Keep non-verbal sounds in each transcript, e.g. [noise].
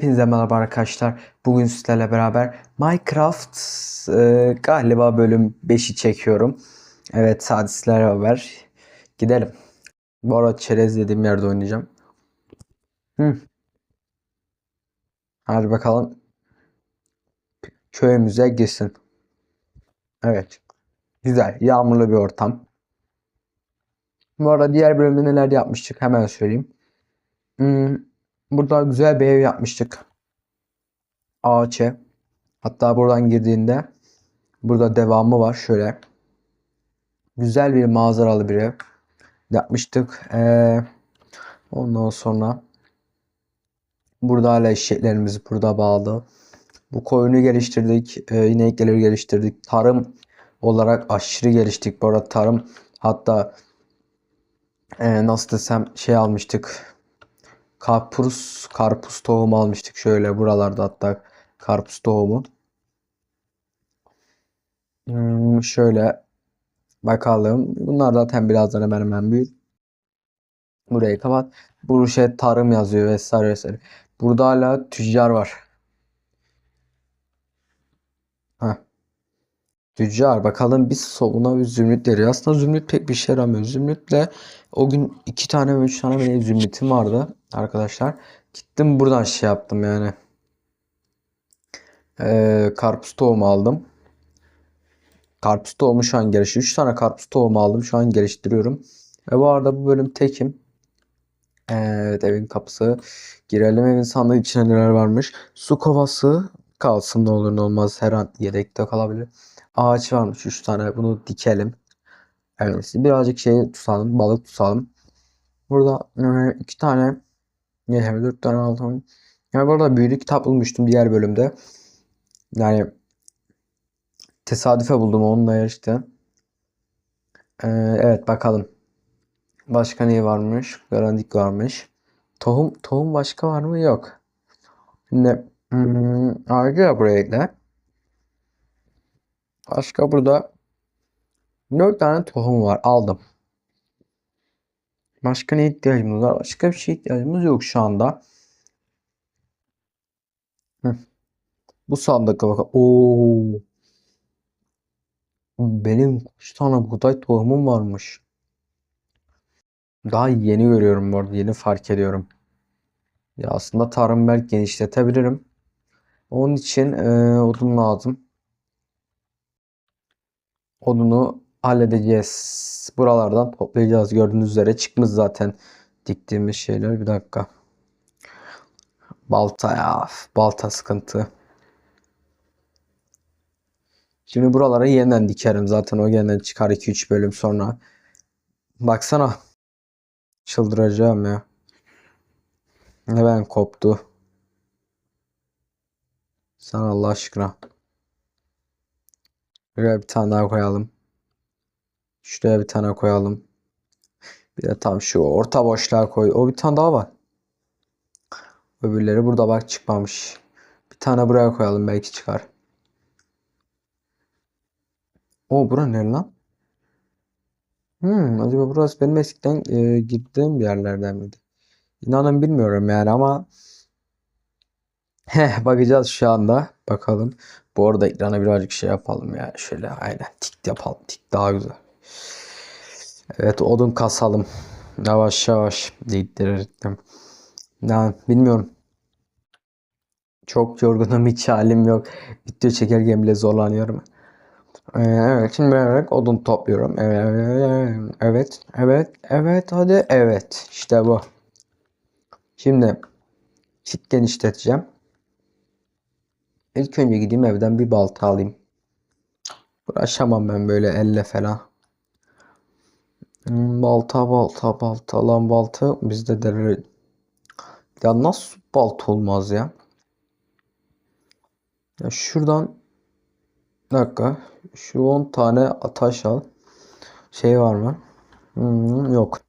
Hepinize merhaba arkadaşlar. Bugün sizlerle beraber Minecraft e, galiba bölüm 5'i çekiyorum. Evet hadi sizlerle beraber gidelim. Bu arada çerez dediğim yerde oynayacağım. Hı. Hadi bakalım. Köyümüze girsin. Evet. Güzel. Yağmurlu bir ortam. Bu arada diğer bölümde neler yapmıştık hemen söyleyeyim. Hmm, burada güzel bir ev yapmıştık. Ağaç ev. Hatta buradan girdiğinde burada devamı var şöyle. Güzel bir manzaralı bir ev yapmıştık. Ee, ondan sonra burada hala eşeklerimiz burada bağlı. Bu koyunu geliştirdik. E, inekleri geliştirdik. Tarım olarak aşırı geliştik. Bu arada tarım hatta e, nasıl desem şey almıştık. Karpuz, karpuz tohumu almıştık şöyle buralarda hatta karpuz tohumu. Hmm, şöyle bakalım. Bunlar zaten birazdan hemen hemen büyür. Burayı kapat. Bu şey tarım yazıyor vesaire vesaire. Burada hala tüccar var. Tüccar bakalım biz sobuna bir zümrüt veriyor. Aslında zümrüt pek bir şey yaramıyor. Zümrütle o gün iki tane mi üç tane mi ne zümrütüm vardı arkadaşlar. Gittim buradan şey yaptım yani. Ee, karpuz tohumu aldım. Karpuz tohumu şu an geliştiriyor. 3 tane karpuz tohumu aldım. Şu an geliştiriyorum. Ve bu arada bu bölüm tekim. Evet evin kapısı. Girelim evin sandığı içine neler varmış. Su kovası kalsın ne olur ne olmaz. Her an yedekte kalabilir. Ağaç varmış 3 tane. Bunu dikelim. Evet birazcık şey tutalım. Balık tutalım. Burada 2 tane yani 4 tane aldım. Yani bu arada büyülü kitap bulmuştum diğer bölümde. Yani tesadüfe buldum onunla yarıştı. Ee, evet bakalım. Başka ne varmış? Garandik varmış. Tohum tohum başka var mı? Yok. Şimdi hmm, arka buraya Başka burada 4 tane tohum var. Aldım. Başka ne ihtiyacımız var? Başka bir şey ihtiyacımız yok şu anda. Hı. Bu sandıkta bak. Oo. Benim kaç tane buğday tohumum varmış. Daha yeni görüyorum bu arada. Yeni fark ediyorum. Ya aslında tarım belki genişletebilirim. Onun için e, odun lazım. Odunu halledeceğiz. Buralardan toplayacağız. Gördüğünüz üzere çıkmış zaten diktiğimiz şeyler. Bir dakika. Balta ya. Balta sıkıntı. Şimdi buralara yeniden dikerim. Zaten o yeniden çıkar 2-3 bölüm sonra. Baksana. Çıldıracağım ya. Ne ben koptu. Sana Allah aşkına. Buraya bir tane daha koyalım. Şuraya bir tane koyalım. Bir de tam şu orta boşluğa koy. O bir tane daha var. Öbürleri burada bak çıkmamış. Bir tane buraya koyalım belki çıkar. O bura ne lan? Hmm, acaba burası benim eskiden e, gittiğim bir yerlerden miydi? İnanın bilmiyorum yani ama Heh, bakacağız şu anda. Bakalım. Bu arada ekrana birazcık şey yapalım ya. Şöyle aynen tik yapalım. Tik daha güzel. Evet odun kasalım. Yavaş yavaş değittirirdim. Yani bilmiyorum. Çok yorgunum hiç halim yok. Video çekerken bile zorlanıyorum. Ee, evet şimdi ben odun topluyorum. Evet, evet, evet, hadi evet. İşte bu. Şimdi çit genişleteceğim. İlk önce gideyim evden bir balta alayım. Uğraşamam ben böyle elle falan. Hmm, balta balta balta lan balta bizde de ya nasıl balta olmaz ya? Ya şuradan bir dakika şu 10 tane taş al. Şey var mı? Hmm, yok.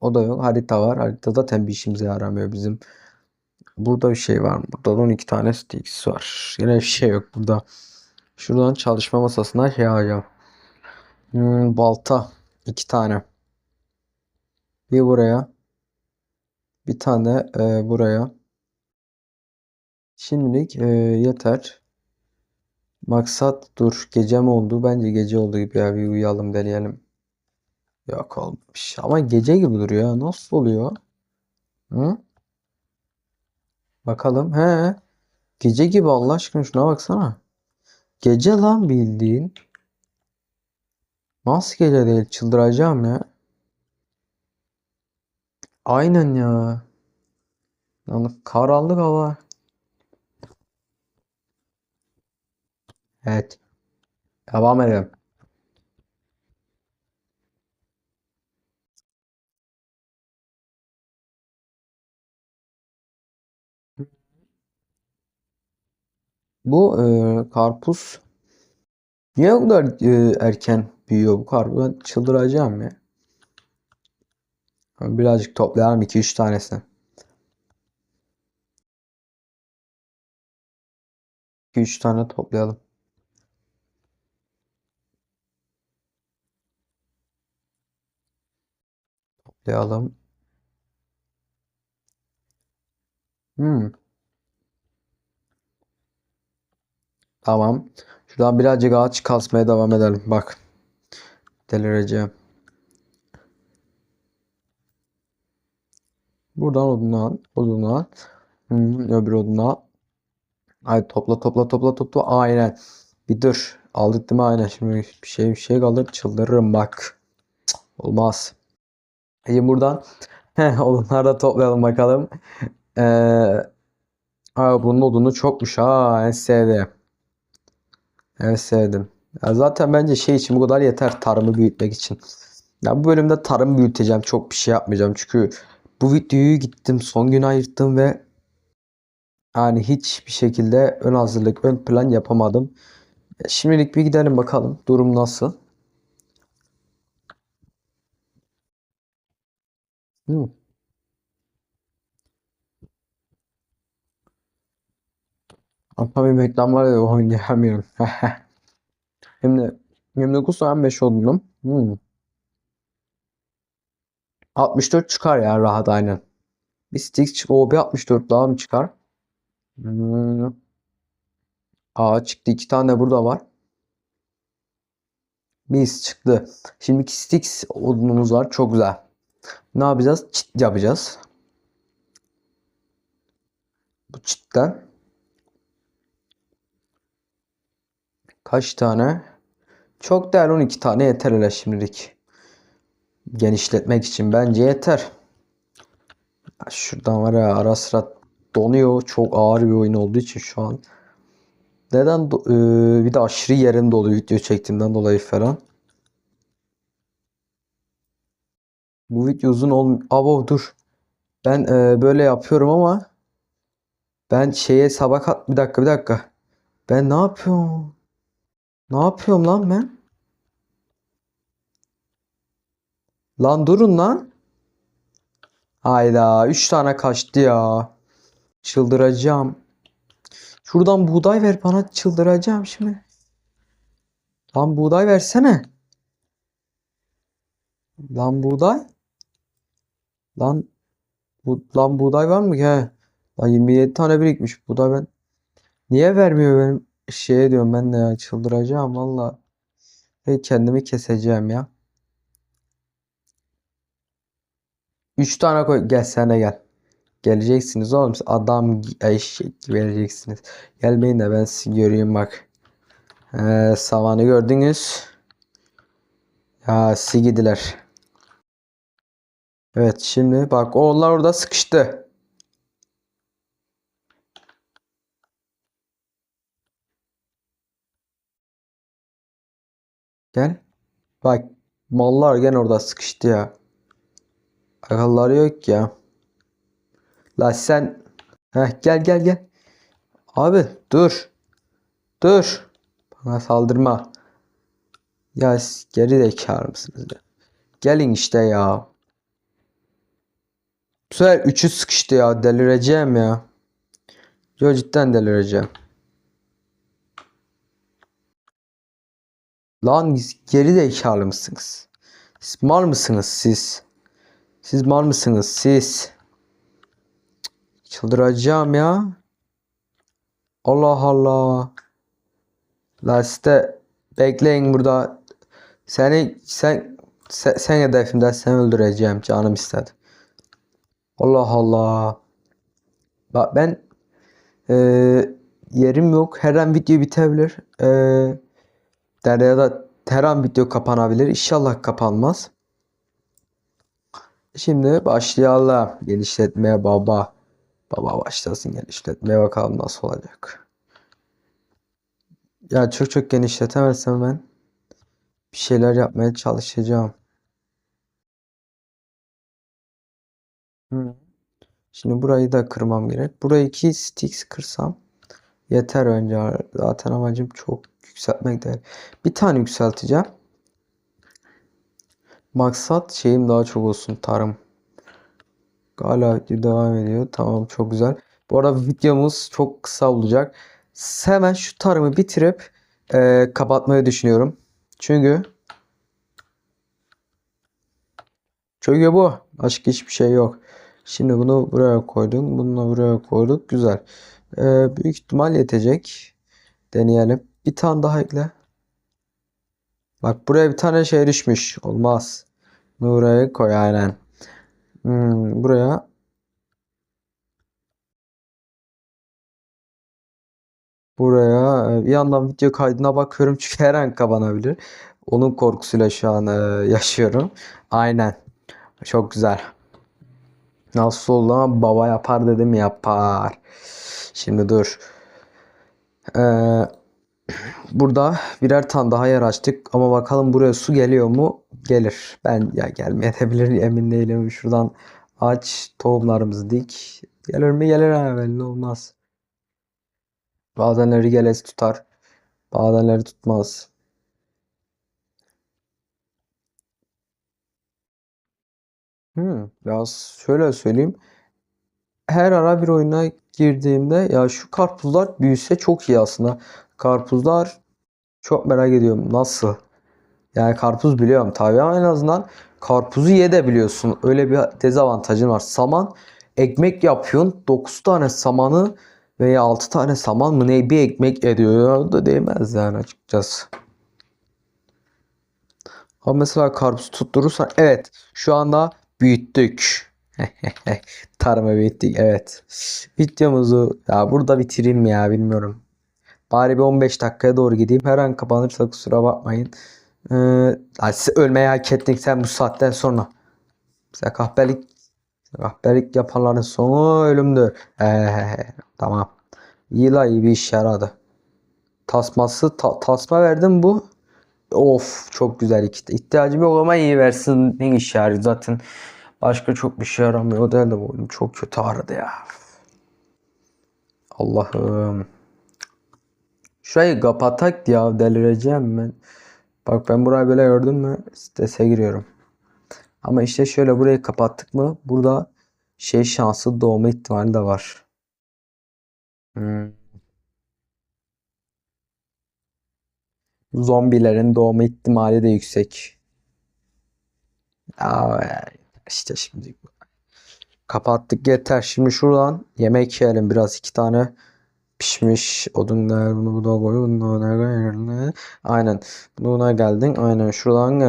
O da yok. Harita var. Harita zaten bir işimize yaramıyor bizim. Burada bir şey var mı? Burada da 12 tane sticks var. Yine bir şey yok burada. Şuradan çalışma masasına şey alacağım. Hmm, balta. iki tane. Bir buraya. Bir tane e, buraya. Şimdilik e, yeter. Maksat dur gece mi oldu? Bence gece oldu gibi ya bir uyuyalım deneyelim. Yok olmamış. Ama gece gibi duruyor. Nasıl oluyor? Hı? Bakalım. He. Gece gibi Allah aşkına şuna baksana. Gece lan bildiğin. Nasıl gece değil? Çıldıracağım ya. Aynen ya. Yani karanlık hava. Evet. Devam edelim. Bu e, karpuz niye bu kadar e, erken büyüyor bu karpuz? Ben çıldıracağım ya. Birazcık toplayalım 2-3 tanesini. 2-3 tane toplayalım. Toplayalım. Hmm. Tamam. Şuradan birazcık ağaç kasmaya devam edelim. Bak. Delireceğim. Buradan. Odunu al. Hmm, öbür odunu al. Haydi topla topla topla topla. Aynen. Bir dur. Aldık değil mi? Aynen. Şimdi bir şey bir şey kalır. Çıldırırım bak. Cık, olmaz. İyi buradan. [laughs] Odunları da toplayalım bakalım. Ee, aa, bunun odunu çokmuş ha. En sevdiğim. En sevdim. Ya zaten bence şey için bu kadar yeter. Tarımı büyütmek için. Ya bu bölümde tarım büyüteceğim. Çok bir şey yapmayacağım. Çünkü bu videoyu gittim son gün ayırttım ve yani hiçbir şekilde ön hazırlık, ön plan yapamadım. Şimdilik bir gidelim bakalım durum nasıl. Hı. Tabii reklamlar da oynayamıyorum. Şimdi 29 tane 5 oldum. Hmm. 64 çıkar ya rahat aynen. Bir stick çık. O bir 64 daha mı çıkar? Hmm. Aa çıktı. iki tane burada var. Mis çıktı. Şimdi sticks odunumuz var. Çok güzel. Ne yapacağız? Çit yapacağız. Bu çitten kaç tane? Çok değerli 12 tane yeter hele şimdilik. Genişletmek için bence yeter. Şuradan var ya ara sıra donuyor. Çok ağır bir oyun olduğu için şu an. Neden Ee, bir de aşırı yerim dolu video çektiğimden dolayı falan. Bu video uzun ol... Abo dur. Ben e, böyle yapıyorum ama ben şeye sabah at bir dakika bir dakika. Ben ne yapıyorum? Ne yapıyorum lan ben? Lan durun lan. Hayda 3 tane kaçtı ya. Çıldıracağım. Şuradan buğday ver bana çıldıracağım şimdi. Lan buğday versene. Lan buğday. Lan bu lan buğday var mı ki? Lan 27 tane birikmiş. Buğday ben. Niye vermiyor benim şeye diyorum ben de ya çıldıracağım valla. Ve kendimi keseceğim ya. 3 tane koy. Gel sen de gel. Geleceksiniz oğlum. Adam eşek gibi geleceksiniz. Gelmeyin de ben sizi göreyim bak. Ee, savanı gördünüz. Ya sizi gidiler. Evet şimdi bak onlar orada sıkıştı. Gel. Bak mallar gene orada sıkıştı ya. Akılları yok ya. La sen Heh, gel gel gel. Abi dur. Dur. Bana saldırma. Ya geri zekalı mısınız ya? Gelin işte ya. Bu sefer üçü sıkıştı ya. Delireceğim ya. Yo cidden delireceğim. Lan geri zekalı mısınız? Siz mal mısınız siz? Siz mal mısınız siz? Çıldıracağım ya. Allah Allah. La işte bekleyin burada. Seni sen sen, sen hedefimde seni öldüreceğim canım istedi. Allah Allah. Bak ben eee, yerim yok. Her an video bitebilir. Eee ya da her an video kapanabilir. İnşallah kapanmaz. Şimdi başlayalım. Genişletmeye baba. Baba başlasın genişletmeye bakalım nasıl olacak. Ya çok çok genişletemezsem ben bir şeyler yapmaya çalışacağım. Şimdi burayı da kırmam gerek. Burayı iki sticks kırsam yeter önce. Zaten amacım çok yükseltmek değil. Bir tane yükselteceğim. Maksat şeyim daha çok olsun tarım. Hala devam ediyor. Tamam çok güzel. Bu arada videomuz çok kısa olacak. Hemen şu tarımı bitirip e, kapatmayı düşünüyorum. Çünkü çünkü bu. Başka hiçbir şey yok. Şimdi bunu buraya koydum. Bunu buraya koyduk. Güzel. E, büyük ihtimal yetecek. Deneyelim. Bir tane daha ekle. Bak buraya bir tane şey düşmüş. Olmaz. Buraya koy aynen. Hmm, buraya buraya e, bir yandan video kaydına bakıyorum [laughs] çünkü her an kapanabilir. Onun korkusuyla şu an e, yaşıyorum. Aynen. Çok güzel. Nasıl oldu ama baba yapar dedim yapar. Şimdi dur. Ee, burada birer tane daha yer açtık ama bakalım buraya su geliyor mu? Gelir. Ben ya gelmeyebilir emin değilim. Şuradan aç tohumlarımızı dik. Gelir mi? Gelir ha belli olmaz. Bazenleri geles tutar. Bazenleri tutmaz. Hmm, ya şöyle söyleyeyim. Her ara bir oyuna girdiğimde ya şu karpuzlar büyüse çok iyi aslında. Karpuzlar çok merak ediyorum nasıl? Yani karpuz biliyorum tabii ama en azından karpuzu ye de biliyorsun. Öyle bir dezavantajın var. Saman ekmek yapıyorsun. 9 tane samanı veya 6 tane saman mı ne bir ekmek ediyor. O da değmez yani açıkçası. Ama mesela karpuz tutturursan evet şu anda büyüttük. [laughs] Tarımı büyüttük evet. Videomuzu ya burada bitireyim ya bilmiyorum. Bari bir 15 dakikaya doğru gideyim. Her an kapanırsa kusura bakmayın. Ee, siz ölmeyi hak ettin sen bu saatten sonra. Size kahpelik kahpelik yapanların sonu ölümdür. Ee, tamam. İyi la iyi bir iş yaradı. Tasması ta- tasma verdim bu. Of çok güzel iki. İhtiyacım yok ama iyi versin. Ne iş yarıyor zaten. Başka çok bir şey yaramıyor. O değil de boynum çok kötü ağrıdı ya. Allah'ım. Şurayı kapatak ya delireceğim ben. Bak ben burayı böyle gördün mü? Strese giriyorum. Ama işte şöyle burayı kapattık mı? Burada şey şansı doğma ihtimali de var. Hmm. Zombilerin doğma ihtimali de yüksek. Aa, işte şimdi kapattık yeter. Şimdi şuradan yemek yiyelim. Biraz iki tane pişmiş odunlar bunu buna koy bunu buna aynen. Buna geldin. Aynen. Şuradan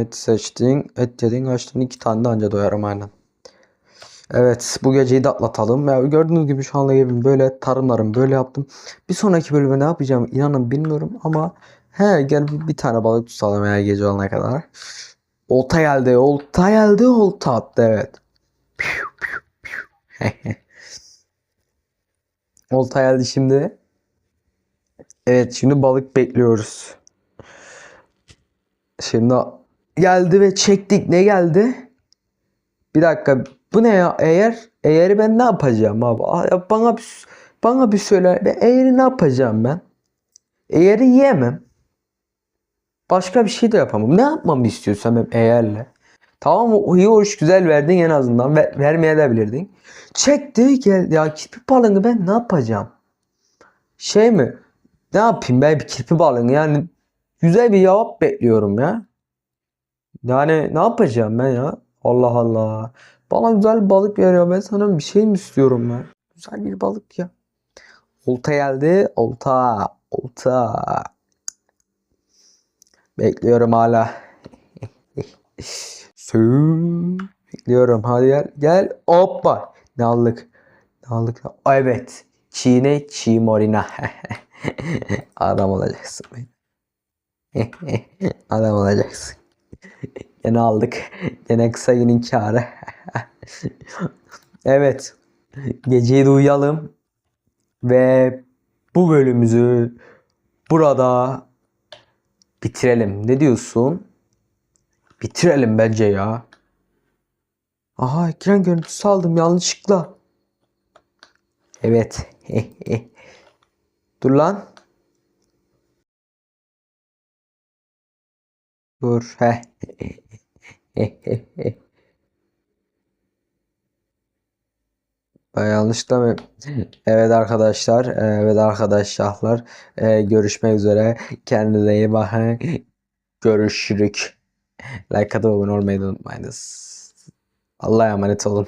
et seçtin. Et yedin açtın iki tane de anca doyarım. Aynen. Evet bu geceyi de atlatalım. Ya gördüğünüz gibi şu anda gibi böyle tarımlarım böyle yaptım. Bir sonraki bölümde ne yapacağım inanın bilmiyorum ama he gel bir, tane balık tutalım ya gece olana kadar. Olta geldi, olta geldi, olta attı evet. Piu, piu, piu. [laughs] Olta geldi şimdi. Evet şimdi balık bekliyoruz. Şimdi geldi ve çektik. Ne geldi? Bir dakika. Bu ne ya? Eğer eğeri ben ne yapacağım abi? Bana bir bana bir söyle. Eğeri ne yapacağım ben? Eğeri yiyemem. Başka bir şey de yapamam. Ne yapmamı istiyorsan ben eğerle. Tamam mı? O iyi hoş güzel verdin en azından. Ver, vermeye de bilirdin. Çekti gel. Ya kirpi balığını ben ne yapacağım? Şey mi? Ne yapayım ben bir kirpi balığını yani güzel bir cevap bekliyorum ya. Yani ne yapacağım ben ya? Allah Allah. Bana güzel bir balık veriyor. Ben sana bir şey mi istiyorum ya? Güzel bir balık ya. Olta geldi. Olta. Olta. Bekliyorum hala. Bekliyorum. Hadi gel. Gel. Hoppa. Ne aldık? Ne aldık? Evet. Çiğne çiğ morina. [laughs] Adam olacaksın. [laughs] Adam olacaksın. Gene aldık. Gene kısa günün kârı. [laughs] evet. Geceyi de uyuyalım. Ve bu bölümümüzü burada bitirelim. Ne diyorsun? Bitirelim bence ya. Aha ekran görüntüsü aldım yanlışlıkla. Evet. [laughs] Dur lan. Dur. Heh. [laughs] Ben yanlışlıkla mı? Evet arkadaşlar. Evet arkadaşlar. Ee, görüşmek üzere. Kendinize iyi bakın. Görüşürük. Like atıp abone olmayı unutmayınız. Allah'a emanet olun.